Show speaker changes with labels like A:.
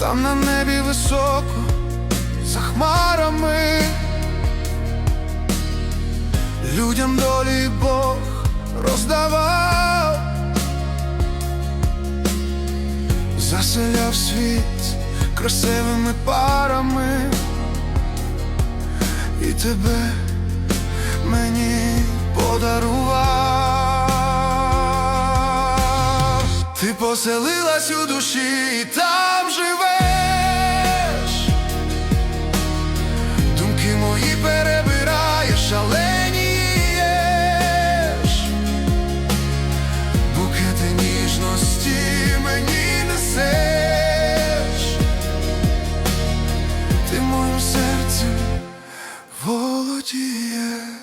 A: там на небі високо, за хмарами, людям долі Бог роздавав, заселяв світ красивими парами, і тебе мені подарував. Ти поселилась у душі, І перебираєш, шаленієш букети ніжності мені несеш, ти моїм серцем володієш.